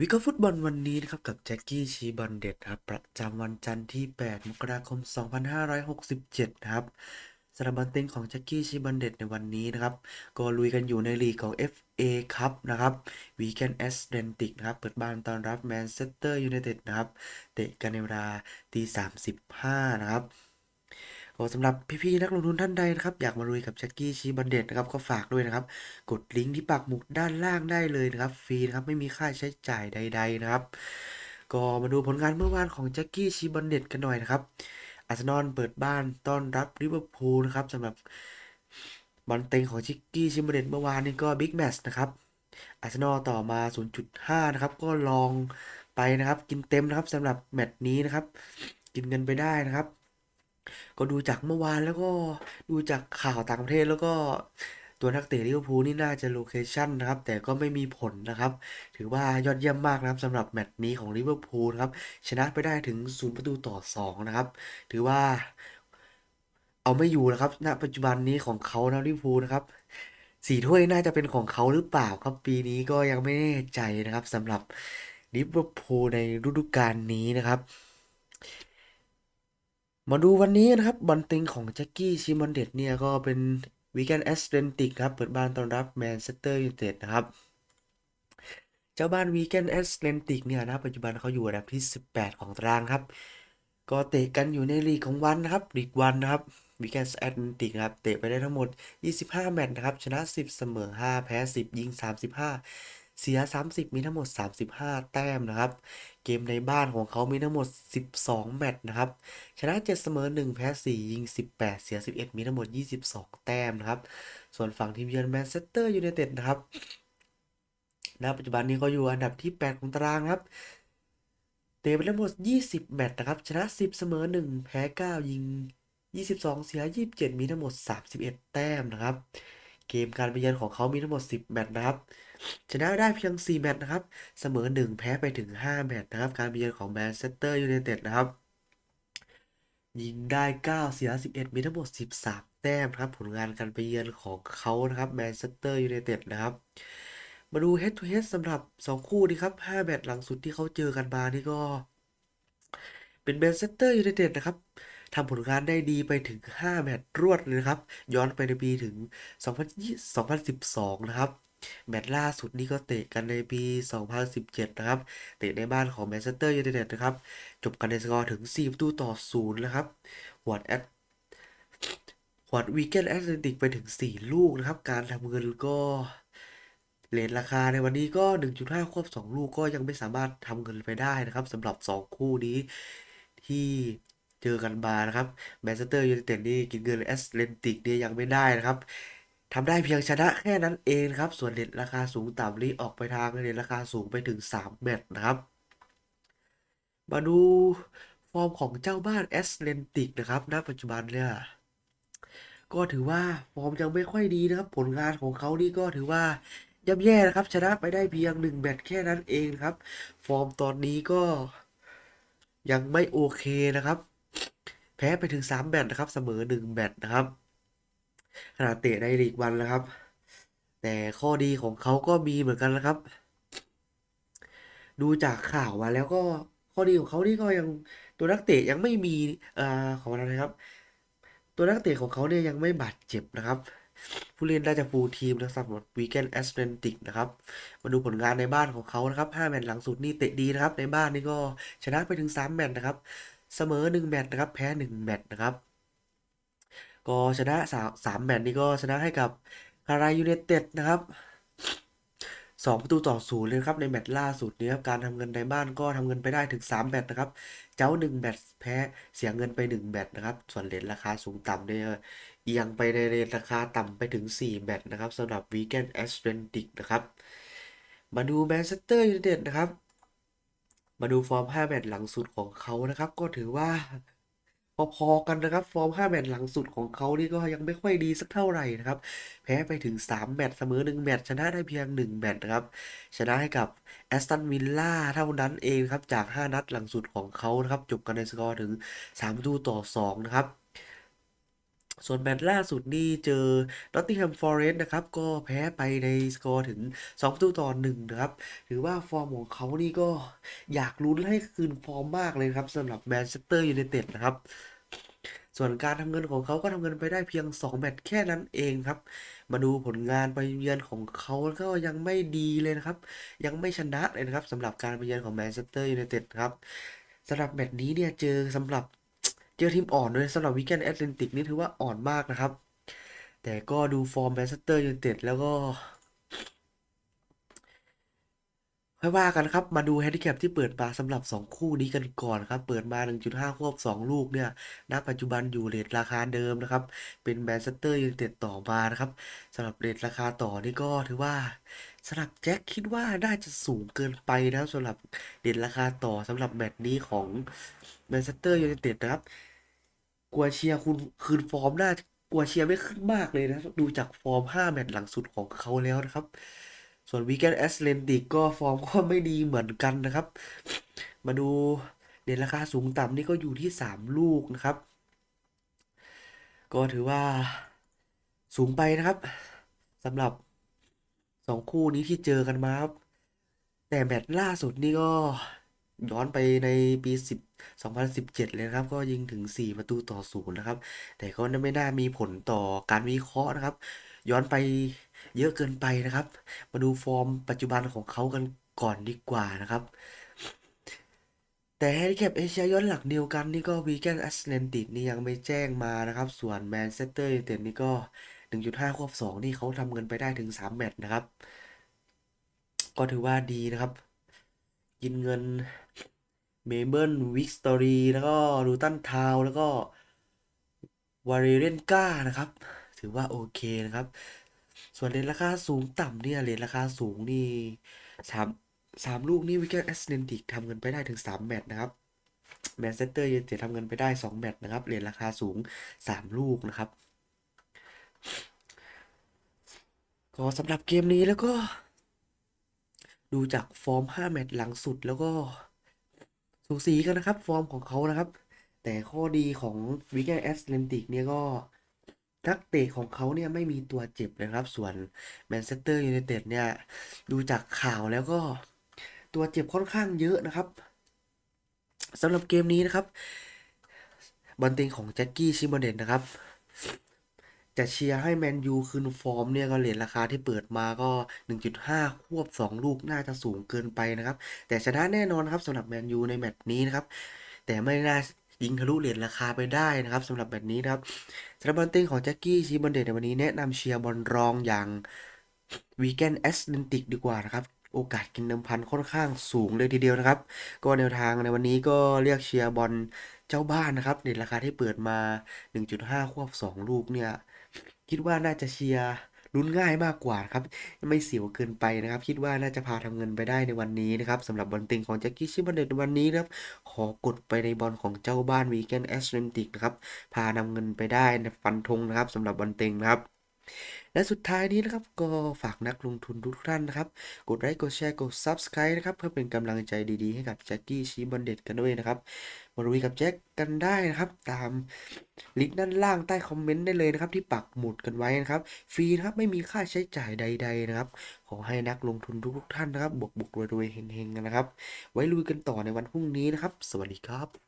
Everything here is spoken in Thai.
วิกฟุตบอลวันนี้นะครับกับแจ็คกี้ชีบอลเด็ดครับประจำวันจันทร์ที่ 8 มกราคม 2567 นะครับสำหรับบอลเต็งของแจ็คกี้ชีบอลเด็ดในวันนี้นะครับ ก็ลุยกันอยู่ในลีกของ FA ครับนะครับวีแกนแอสเดนติกนะครับเปิดบ้านต้อนรับแมนเชสเตอร์ยูไนเต็ดนะครับ เตะกันในเวลาตี35นะครับ ก็สำหรับพี่ๆนักลงทุนท่านใดนะครับอยากมาลุยกับแจ็คกี้ชีบันเด็ดนะครับก็ฝากด้วยนะครับ กดลิงก์ที่ปักหมุดด้านล่างได้เลยนะครับฟรีนะครับไม่มีค่าใช้จ่ายใด ๆนะครับ ก็มาดูผลงานเมื่อวานของแจ็คกี้ชีบันเด็ดกันหน่อยนะครับอาร์เซนอลเปิดบ้านต้อนรับลิเวอร์พูลนะครับสำหรับบอลเต็งของแจ็คกี้ชีบันเด็ดเมื่อวานนี้ก็บิ๊กแมตช์นะครับอาร์เซนอลต่อมา 0.5 นะครับ ก็ลองไปนะครับ กินเต็มนะครับสำหรับแมตช์นี้นะครับ กินเงินไปได้นะครับ ก็ดูจากเมื่อวานแล้วก็ดูจากข่าวต่างประเทศแล้วก็ตัวนักเตะลิเวอร์พูลนี่น่าจะโลเคชั่นนะครับ แต่ก็ไม่มีผลนะครับ ถือว่ายอดเยี่ยมมากนะครับสำหรับแมตช์นี้ของลิเวอร์พูลครับ ชนะไปได้ถึง 0 ประตูต่อ 2 นะครับ ถือว่าเอาไม่อยู่นะครับณปัจจุบันนี้ของเขานะลิเวอร์พูลนะครับสี่ถ้วยน่าจะเป็นของเขาหรือเปล่าครับปีนี้ก็ยังไม่แน่ใจนะครับสำหรับลิเวอร์พูลในฤดูกาลนี้นะครับ มาดูวันนี้นะครับบอลติงของแจ็คกี้ชิมอนเด็ดเนี่ยก็เป็นวีแกนแอสเ a นติกครับ เปิดบ้านต้อนรับแมนเชสเตอร์ยูไนเต็ดนะครับ เจ้าบ้านวีแกนแอสเ a นติกเนี่ยนะปัจจุบันเขาอยู่อันดับที่ 18 ของตารางครับ ก็เตะกันอยู่ในลีกของวันนะครับลีกวันนะครับวีแกนแอสเ a นติกครับเตะไปได้ทั้งหมด 25 แมตช์นะครับ ชนะ 10 เสมอ 5 แพ้ 10 ยิง 35 เสีย 30 มีทั้งหมด 35 แต้มนะครับ เกมในบ้านของเขามีทั้งหมด 12 แมตช์นะครับ ชนะ 7 เสมอ 1 แพ้ 4 ยิง 18 เสีย 11 มีทั้งหมด 22 แต้มนะครับ ส่วนฝั่งทีมเยือนแมนเชสเตอร์ยูไนเต็ดนะครับ ณ ปัจจุบันนี้ก็อยู่อันดับที่ 8 ของตารางครับเตะไปทั้งหมด 20 แมตช์นะครับ ชนะ 10 เสมอ 1 แพ้ 9 ยิง 22 เสีย 27 มีทั้งหมด 31 แต้มนะครับ เกมการไปเยือนของเขามีทั้งหมด 10 แมตช์นะครับ ชนะได้เพียง 4 แมตช์นะครับ เสมอ 1 แพ้ไปถึง 5 แมตช์นะครับ การไปเยือนของแมนเชสเตอร์ยูไนเต็ดนะครับ ยิงได้ 9 เสีย 11 มีทั้งหมด 13 แต้มครับ ผลงานการไปเยือนของเขานะครับแมนเชสเตอร์ยูไนเต็ดนะครับ มาดู head to head สำหรับ 2 คู่นี้ครับ 5 แมตช์หลังสุดที่เขาเจอกันมานี่ก็ เป็นแมนเชสเตอร์ยูไนเต็ดนะครับ ทำผลงานได้ดีไปถึง 5 แมตช์รวดเลยนะครับ ย้อนไปในปีถึง 2012 นะครับ แมตช์ล่าสุดนี่ก็เตะกันในปี 2017 นะครับ เตะในบ้านของแมนเชสเตอร์ยูไนเต็ดนะครับ จบกันในสกอร์ถึง 4 ประตูต่อ 0 นะครับหวดแอดหวดวีแกนแอตเลนติกไปถึง 4 ลูกนะครับ การทำเงินก็เลทราคาในวันนี้ก็ 1.5 ควบ 2 ลูกก็ยังไม่สามารถทำเงินไปได้นะครับสำหรับ 2 คู่นี้ที่ เจอกันมานะครับแมนเชสเตอร์ยูไนเต็ดนี่กินเงินแอตเลนติกเนี่ยยังไม่ได้นะครับทำได้เพียงชนะแค่นั้นเองครับ ส่วนเลทราคาสูงต่ำนี่ออกไปทางเลทราคาสูงไปถึง 3 แมตช์นะครับ มาดูฟอร์มของเจ้าบ้านแอตเลนติกนะครับ ณ ปัจจุบันเนี่ยก็ถือว่าฟอร์มยังไม่ค่อยดีนะครับ ผลงานของเขานี่ก็ถือว่าย่ำแย่นะครับ ชนะไปได้เพียงหนึ่งแมตช์แค่นั้นเองครับ ฟอร์มตอนนี้ก็ยังไม่โอเคนะครับ แพ้ไปถึงสามแมตช์นะครับ เสมอหนึ่งแมตช์นะครับขณะเตะในลีกวันนะครับ แต่ข้อดีของเขาก็มีเหมือนกันนะครับ ดูจากข่าวมาแล้วก็ข้อดีของเขานี่ก็ยังตัวนักเตะยังไม่มีเอ่อของอะไรนะครับ ตัวนักเตะของเขาเนี่ยยังไม่บาดเจ็บนะครับผู้เล่นน่าจะฟูลทีมนะครับสำหรับวีแกนแอสเ a นติกนะครับ มาดูผลงานในบ้านของเขานะครับ 5 แมตช์หลังสุดนี่เตะดีนะครับ ในบ้านนี่ก็ชนะไปถึง 3 แมตช์นะครับ เสมอ 1 แมตช์นะครับ แพ้ 1 แมตช์นะครับ ก็ชนะ 3 แมตช์นี่ก็ชนะให้กับคารายยูไนเต็ดนะครับสองประตูต่อศูนย์เลยครับในแมตช์ล่าสุดนี้ครับการทำเงินในบ้านก็ทำเงินไปได้ถึง 3 แมตช์นะครับ เจ้า 1 แมตช์แพ้เสียเงินไป 1 แมตช์นะครับ ส่วนเลทราคาสูงต่ำเนี่ยเอียงไปในเรราคาต่ำไปถึง 4 แมตช์นะครับสำหรับวีแกนแอสเ a นติกนะครับ มาดูแมนเชสเตอร์ยูไนเต็ดนะครับ มาดูฟอร์ม 5 แมตช์หลังสุดของเขานะครับ ก็ถือว่า พอๆกันนะครับ ฟอร์ม 5 แมตช์หลังสุดของเขานี่ก็ยังไม่ค่อยดีสักเท่าไหร่นะครับ แพ้ไปถึง 3 แมตช์เสมอ 1 แมตช์ชนะได้เพียง 1 แมตช์นะครับ ชนะให้กับแอสตันวิลล่าเท่านั้นเองครับ จาก 5 นัดหลังสุดของเขานะครับ จบกันในสกอร์ถึง3ประตูต่อ 2 นะครับ ส่วนแมตช์ล่าสุดนี่เจอ Nottingham Forest นะครับ ก็แพ้ไปในสกอร์ถึง2ประตูต่อ1นะครับ ถือว่าฟอร์มของเขานี่ก็อยากลุ้นให้คืนฟอร์มมากเลยครับสำหรับแมนเชสเตอร์ยูไนเต็ดนะครับ ส่วนการทำเงินของเขาก็ทำเงินไปได้เพียง 2 แมตช์แค่นั้นเองครับ มาดูผลงานไปเยือนของเขาก็ยังไม่ดีเลยนะครับ ยังไม่ชนะเลยนะครับสำหรับการไปเยือนของแมนเชสเตอร์ยูไนเต็ดครับสำหรับแมตช์นี้เนี่ยเจอสำหรับ เจอทีมอ่อนด้วยสำหรับวิกเกนแอตเลนติกนี่ถือว่าอ่อนมากนะครับ แต่ก็ดูฟอร์มแมนเชสเตอร์ยูไนเต็ดแล้วก็ค่อยว่ากันครับ มาดูแฮนดิแคปที่เปิดมาสำหรับ 2 คู่นี้กันก่อนครับ เปิดมา 1.5 ควบ 2 ลูกเนี่ย ณ ปัจจุบันอยู่เรทราคาเดิมนะครับ เป็นแมนเชสเตอร์ยูไนเต็ดต่อมานะครับสำหรับเรทราคาต่อนี่ก็ถือว่า สำหรับแจ็คคิดว่าน่าจะสูงเกินไปนะสำหรับเรทราคาต่อสำหรับแมตช์นี้ของแมนเชสเตอร์ยูไนเต็ดนะครับกลัวเชียคุณคืนฟอร์มน่ากลัวเชียไม่ขึ้นมากเลยนะ ดูจากฟอร์ม 5 แมตช์หลังสุดของเขาแล้วนะครับ ส่วนวีแกนแอสเลนติกก็ฟอร์มก็ไม่ดีเหมือนกันนะครับ มาดูเด่นราคาสูงต่ำนี่ก็อยู่ที่ 3 ลูกนะครับ ก็ถือว่าสูงไปนะครับสำหรับ 2คู่นี้ที่เจอกันมาครับแต่แมตช์ล่าสุดนี่ก็ย้อนไปในปี 10 2017 เลยนะครับ ก็ยิงถึง 4 ประตูต่อศูนย์นะครับ แต่ก็ไม่น่ามีผลต่อการวิเคราะห์นะครับ ย้อนไปเยอะเกินไปนะครับ มาดูฟอร์มปัจจุบันของเขากันก่อนดีกว่านะครับ แต่แฮนดิแคปเอเชียย้อนหลังเดียวกันนี่ก็วีแกนแอตแลนติกนี่ยังไม่แจ้งมานะครับ ส่วนแมนเชสเตอร์ยูไนเต็ดนี่ก็ 1.5 ควบ 2 นี่เขาทำเงินไปได้ถึง 3 แมตช์นะครับ ก็ถือว่าดีนะครับกินเงินเมเบิลวิกสตอรีแล้วก็ลูตันทาวแล้วก็วาเรเรนก้านะครับ ถือว่าโอเคนะครับ ส่วนเลนราคาสูงต่ำเนี่ยเลนราคาสูงนี่สามสามลูกนี่วิกเกตแอสเซนติกทำเงินไปได้ถึง 3 แมตช์นะครับแมนเชสเตอร์ยูไนเต็ดทำเงินไปได้ 2 แมตช์นะครับเลนราคาสูง 3 ลูกนะครับ ก็สำหรับเกมนี้แล้วก็ ดูจากฟอร์ม 5 แมตช์หลังสุดแล้วก็สูสีกันนะครับ ฟอร์มของเขานะครับ แต่ข้อดีของวิกเกตแอสเลนติกเนี่ยก็นักเตะของเขาเนี่ยไม่มีตัวเจ็บเลยครับ ส่วนแมนเชสเตอร์ยูไนเต็ดเนี่ย ดูจากข่าวแล้วก็ตัวเจ็บค่อนข้างเยอะนะครับสำหรับเกมนี้นะครับบอลติงของแจ็คกี้ชิมอนเดนนะครับ จะเชียร์ให้แมนยูคืนฟอร์มเนี่ยก็เลทราคาที่เปิดมาก็ 1.5 ควบ 2 ลูกน่าจะสูงเกินไปนะครับ แต่ชนะแน่นอนครับสำหรับแมนยูในแมตช์นี้นะครับ แต่ไม่น่ายิงทะลุเลทราคาไปได้นะครับสำหรับแมตช์นี้นะครับสำหรับบอลเติงของแจ็คกี้ชิมอนเดนในวันนี้แนะนำเชียร์บอลรองอย่างวีแกนแอสเลนติกดีกว่านะครับ โอกาสกินเดิมพันค่อนข้างสูงเลยทีเดียวนะครับ ก็แนวทางในวันนี้ก็เรียกเชียร์บอลเจ้าบ้านนะครับในราคาที่เปิดมา 1.5 ควบ 2 ลูกเนี่ย คิดว่าน่าจะเชียร์ลุ้นง่ายมากกว่าครับ ไม่เสียวเกินไปนะครับ คิดว่าน่าจะพาทำเงินไปได้ในวันนี้นะครับสำหรับบอลติงของแจ็คกี้ชิบันเดตวันนี้นะครับ ขอกดไปในบอลของเจ้าบ้านวีแกนแอสเรนติกนะครับ พานำเงินไปได้ฟันธงนะครับสำหรับบอลติงนะครับ และสุดท้ายนี้นะครับก็ฝากนักลงทุนทุกท่านนะครับ กดไลค์กดแชร์กด Subscribe นะครับ เพื่อเป็นกำลังใจดีๆ ให้กับแจ็คกี้ชีบอลเด็ดกันด้วยนะครับมาลุยกับแจ็คกันได้นะครับ ตามลิงก์ด้านล่างใต้คอมเมนต์ได้เลยนะครับ ที่ปักหมุดกันไว้นะครับ ฟรีนะครับไม่มีค่าใช้จ่ายใด ๆนะครับ ขอให้นักลงทุนทุกๆท่านนะครับบวกบวกรวยๆเฮงๆกันนะครับ ไว้ลุยกันต่อในวันพรุ่งนี้นะครับ สวัสดีครับ